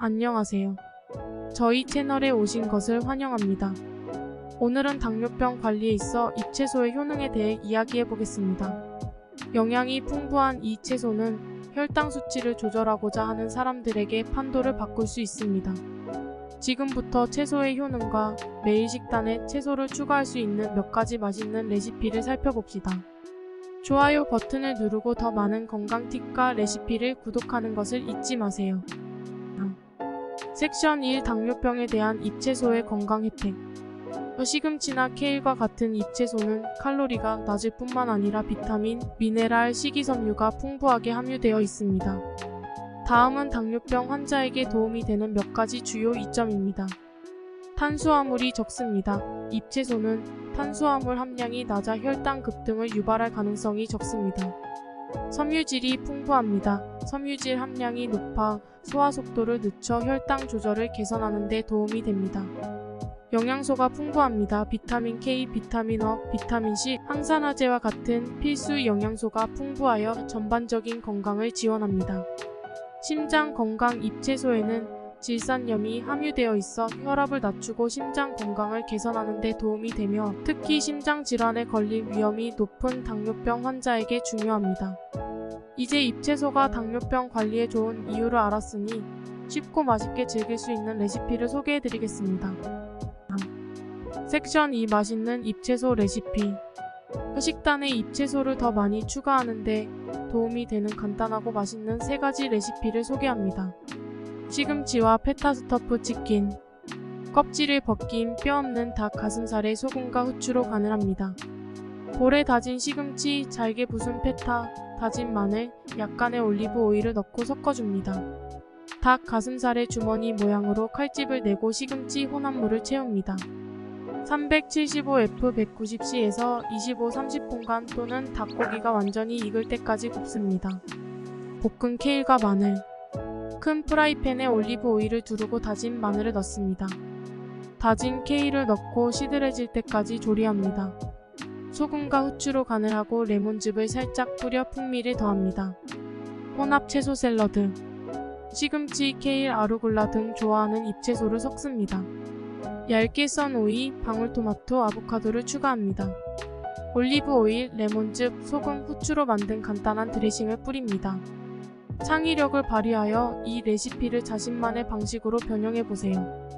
안녕하세요. 저희 채널에 오신 것을 환영합니다. 오늘은 당뇨병 관리에 있어 잎채소의 효능에 대해 이야기해 보겠습니다. 영양이 풍부한 이 채소는 혈당 수치를 조절하고자 하는 사람들에게 판도를 바꿀 수 있습니다. 지금부터 채소의 효능과 매일 식단에 채소를 추가할 수 있는 몇 가지 맛있는 레시피를 살펴봅시다. 좋아요 버튼을 누르고 더 많은 건강 팁과 레시피를 구독하는 것을 잊지 마세요. 섹션 1 당뇨병에 대한 잎채소의 건강 혜택 시금치나 케일과 같은 잎채소는 칼로리가 낮을 뿐만 아니라 비타민, 미네랄, 식이섬유가 풍부하게 함유되어 있습니다. 다음은 당뇨병 환자에게 도움이 되는 몇 가지 주요 이점입니다. 탄수화물이 적습니다. 잎채소는 탄수화물 함량이 낮아 혈당 급등을 유발할 가능성이 적습니다. 섬유질이 풍부합니다. 섬유질 함량이 높아 소화 속도를 늦춰 혈당 조절을 개선하는 데 도움이 됩니다. 영양소가 풍부합니다. 비타민 K, 비타민 O, 비타민 C, 항산화제와 같은 필수 영양소가 풍부하여 전반적인 건강을 지원합니다. 심장 건강 잎채소에는 질산염이 함유되어 있어 혈압을 낮추고 심장 건강을 개선하는 데 도움이 되며 특히 심장 질환에 걸릴 위험이 높은 당뇨병 환자에게 중요합니다. 이제 잎채소가 당뇨병 관리에 좋은 이유를 알았으니 쉽고 맛있게 즐길 수 있는 레시피를 소개해 드리겠습니다. 섹션 2 맛있는 잎채소 레시피 식단에 잎채소를 더 많이 추가하는데 도움이 되는 간단하고 맛있는 세 가지 레시피를 소개합니다. 시금치와 페타 스터프 치킨 껍질을 벗긴 뼈 없는 닭 가슴살에 소금과 후추로 간을 합니다. 볼에 다진 시금치, 잘게 부순 페타, 다진 마늘, 약간의 올리브 오일을 넣고 섞어줍니다. 닭 가슴살의 주머니 모양으로 칼집을 내고 시금치 혼합물을 채웁니다. 375F190C에서 25-30분간 또는 닭고기가 완전히 익을 때까지 굽습니다. 볶은 케일과 마늘 큰 프라이팬에 올리브 오일을 두르고 다진 마늘을 넣습니다. 다진 케일을 넣고 시들해질 때까지 조리합니다. 소금과 후추로 간을 하고 레몬즙을 살짝 뿌려 풍미를 더합니다. 혼합 채소 샐러드 시금치, 케일, 아루굴라 등 좋아하는 잎채소를 섞습니다. 얇게 썬 오이, 방울토마토, 아보카도를 추가합니다. 올리브 오일, 레몬즙, 소금, 후추로 만든 간단한 드레싱을 뿌립니다. 창의력을 발휘하여 이 레시피를 자신만의 방식으로 변형해 보세요.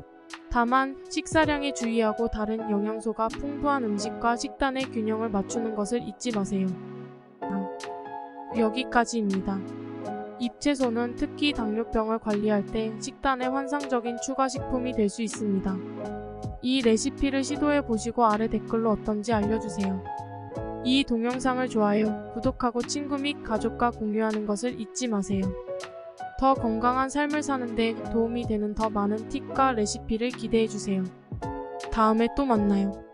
다만 식사량에 주의하고 다른 영양소가 풍부한 음식과 식단의 균형을 맞추는 것을 잊지 마세요. 여기까지입니다. 잎채소는 특히 당뇨병을 관리할 때 식단의 환상적인 추가 식품이 될 수 있습니다. 이 레시피를 시도해 보시고 아래 댓글로 어떤지 알려주세요. 이 동영상을 좋아요, 구독하고 친구 및 가족과 공유하는 것을 잊지 마세요. 더 건강한 삶을 사는데 도움이 되는 더 많은 팁과 레시피를 기대해 주세요. 다음에 또 만나요.